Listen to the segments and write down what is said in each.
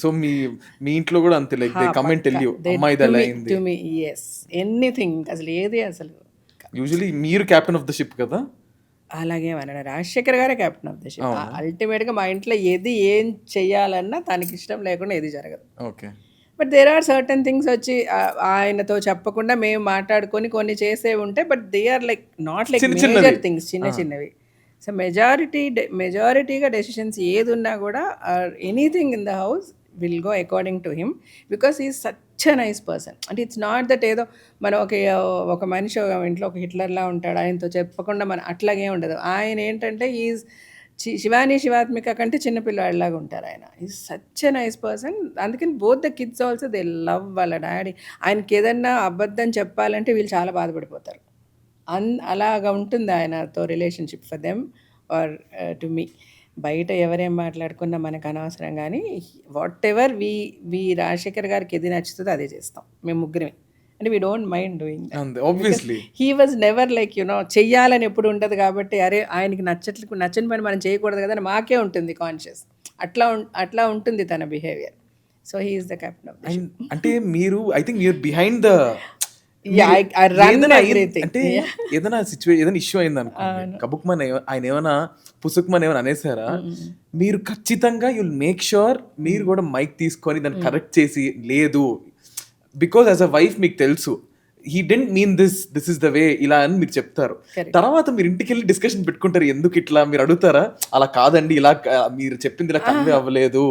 So మీ మీ ఇంట్లో కూడా అంతే like they comment tell you అమ్మా ఇది అలా అయింది. టు మీ ఎస్ ఎనీథింగ్ అసలు ఏది అసలు యూజువలీ మీరు క్యాప్టెన్ ఆఫ్ ద షిప్ కదా? అలాగే అన్నాడు రాజశేఖర్ గారే కెప్టెన్ ఆఫ్ ద షిప్ అల్టిమేట్గా మా ఇంట్లో ఏది ఏం చెయ్యాలన్నా తనకి ఇష్టం లేకుండా ఏది జరగదు. Okay but there are certain things వచ్చి ఆయనతో చెప్పకుండా మేము మాట్లాడుకొని కొన్ని చేసే ఉంటే but they are like not like major. Things చిన్న చిన్నవి. సో మెజారిటీ మెజారిటీగా డెసిషన్స్ ఏది ఉన్నా కూడా anything in the house will go according to him because is such a nice person అంటే ఇట్స్ నాట్ దట్ ఏదో మనం ఒక ఒక మనిషి ఇంట్లో ఒక హిట్లర్లా ఉంటాడు ఆయనతో చెప్పకుండా మన అట్లాగే ఉండదు. ఆయన ఏంటంటే ఈజ్ శివాని శివాత్మిక కంటే చిన్నపిల్లవాడిలాగా ఉంటారు ఆయన. Is such a nice person అందుకని both the kids also they love వాళ్ళ డాడీ ఆయనకి ఏదన్నా అబద్ధం చెప్పాలంటే వీళ్ళు చాలా బాధపడిపోతారు. అన్ అలాగా ఉంటుంది ఆయనతో relationship for them are to me బయట ఎవరేం మాట్లాడుకున్నా మనకు అనవసరం కానీ whatever we we Rajasekhar గారికి ఏది నచ్చుతుందో అదే చేస్తాం. మేము ముగ్గురమే. అంటే we don't mind doing obviously he was never like you know చెయ్యాలని ఎప్పుడు ఉండదు కాబట్టి అరే ఆయనకి నచ్చట్లు నచ్చని పని మనం చేయకూడదు కదా అని మాకే ఉంటుంది కాన్షియస్ అట్లా అట్లా ఉంటుంది తన behaviour so he's the captain అంటే మీరు ఐ థింక్ మీరు బిహైండ్ ద అంటే ఏదైనా సిచ్యువేషన్ ఏదైనా ఇష్యూ అయింది అనుకోండి కబుక్మన్ ఏమ- ఆయన ఏమైనా పుసుక్మన్ ఏమైనా అనేసారా? మీరు ఖచ్చితంగా యుల్ మేక్ షూర్ మీరు కూడా మైక్ తీసుకొని దాన్ని కరెక్ట్ చేసి లేదు. బికాస్ యాజ్ అ వైఫ్ మీకు తెలుసు. He didn't mean this this is the way ఇలా అని మీరు చెప్తారు. తర్వాత మీరు ఇంటికి వెళ్ళి డిస్కషన్ పెట్టుకుంటారు ఎందుకు ఇట్లా? మీరు అడుగుతారా? అలా కాదండి ఇలా మీరు చెప్పింది ఇలా కన్వే అవ్వలేదు.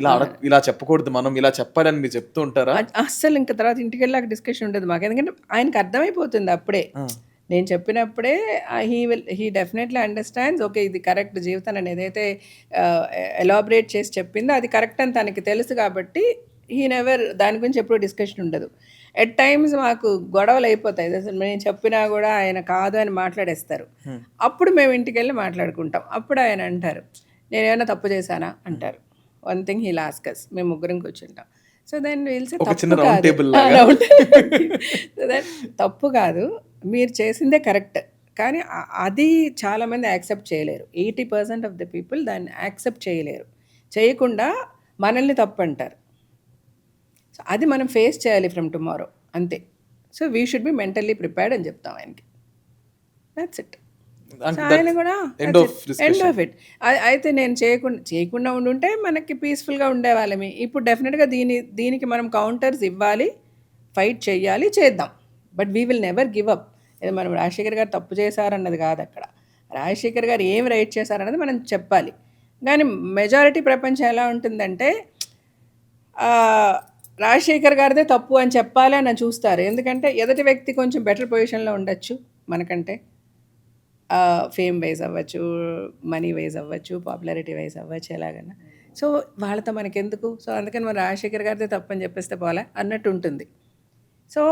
ఇలా ఇలా చెప్పకూడదు మనం ఇలా చెప్పాలని మీరు చెప్తూ ఉంటారా? అస్సలు ఇంకా తర్వాత ఇంటికి వెళ్ళాక డిస్కషన్ ఉండదు మాకు. ఎందుకంటే ఆయనకి అర్థమైపోతుంది అప్పుడే. నేను చెప్పినప్పుడే he will he definitely understands okay ఇది కరెక్ట్ జీవితం. అని ఏదైతే ఎలాబరేట్ చేసి చెప్పిందో అది కరెక్ట్ అని తనకి తెలుసు కాబట్టి హీ నెవర్ దాని గురించి ఎప్పుడు డిస్కషన్ ఉండదు. ఎట్ టైమ్స్ మాకు గొడవలు అయిపోతాయి. అసలు నేను చెప్పినా కూడా ఆయన కాదు అని మాట్లాడేస్తారు. అప్పుడు మేము ఇంటికి వెళ్ళి మాట్లాడుకుంటాం. అప్పుడు ఆయన అంటారు నేను ఏమైనా తప్పు చేశానా? అంటారు. వన్ థింగ్ హీ లాస్కస్ మేము ముగ్గురం కూర్చుంటాం. సో దెన్ వీల్స్ చిన్న round table లాగా. తప్పు కాదు. మీరు చేసిందే కరెక్ట్. కానీ అది చాలామంది యాక్సెప్ట్ చేయలేరు. Eighty percent of the people దాన్ని యాక్సెప్ట్ చేయలేరు. చేయకుండా మనల్ని తప్పు అంటారు. సో అది మనం ఫేస్ చేయాలి ఫ్రమ్ టుమారో అంతే. So we should be mentally prepared అని చెప్తాం ఆయనకి. దట్స్ ఇట్ ఆయన కూడా ఎండ్ ఆఫ్ ఇట్ అయితే నేను చేయకుండా చేయకుండా ఉండుంటే మనకి పీస్ఫుల్గా ఉండేవాళ్ళమి. ఇప్పుడు డెఫినెట్గా దీని దీనికి మనం కౌంటర్స్ ఇవ్వాలి ఫైట్ చేయాలి చేద్దాం. But we will never give up ఏదో మనం రాజశేఖర్ గారు తప్పు చేశారన్నది కాదు అక్కడ. రాజశేఖర్ గారు ఏం రైట్ చేశారన్నది మనం చెప్పాలి. కానీ మెజారిటీ ప్రపంచం ఎలా ఉంటుందంటే రాజశేఖర్ గారిదే తప్పు అని చెప్పాలి అని చూస్తారు. ఎందుకంటే ఎదుటి వ్యక్తి కొంచెం బెటర్ పొజిషన్లో ఉండొచ్చు మనకంటే. ఫేమ్ వైజ్ అవ్వచ్చు మనీ వైజ్ అవ్వచ్చు పాపులారిటీ వైజ్ అవ్వచ్చు ఎలాగన్నా. సో వాళ్ళతో మనకెందుకు? సో అందుకని మన రాజశేఖర్ గారిదే తప్పని చెప్పేస్తే పోలే అన్నట్టు ఉంటుంది. సో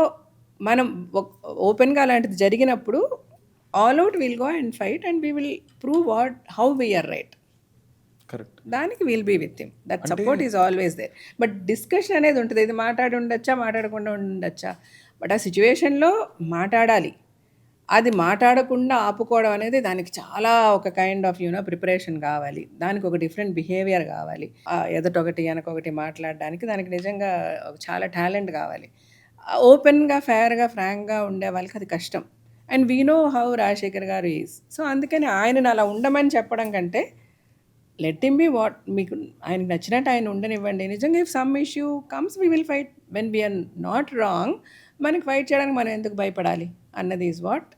మనం ఓపెన్గా అలాంటిది జరిగినప్పుడు all out will go and fight and we will prove what how we are right correct దానికి will be with him that support is always there but discussion అనేది ఉంటుంది. ఇది మాట్లాడి ఉండొచ్చా? మాట్లాడకుండా ఉండొచ్చా? బట్ ఆ సిచ్యువేషన్లో మాట్లాడాలి. అది మాట్లాడకుండా ఆపుకోవడం అనేది దానికి చాలా ఒక కైండ్ ఆఫ్ యూనో ప్రిపరేషన్ కావాలి. దానికి ఒక డిఫరెంట్ బిహేవియర్ కావాలి. ఎదటొకటి వెనకొకటి మాట్లాడడానికి దానికి నిజంగా ఒక చాలా టాలెంట్ కావాలి. ఓపెన్గా ఫేర్గా ఫ్రాంక్గా ఉండే వాళ్ళకి అది కష్టం. And we know how Rajasekhar garu is so అందుకని ఆయనను అలా ఉండమని చెప్పడం కంటే లెట్ హిమ్ బి వాట్ మీకు ఆయనకు నచ్చినట్టు ఆయన ఉండనివ్వండి. నిజంగా if some issue comes we will fight when we are not wrong మనకి ఫైట్ చేయడానికి మనం ఎందుకు భయపడాలి? అన్నది ఈజ్ వాట్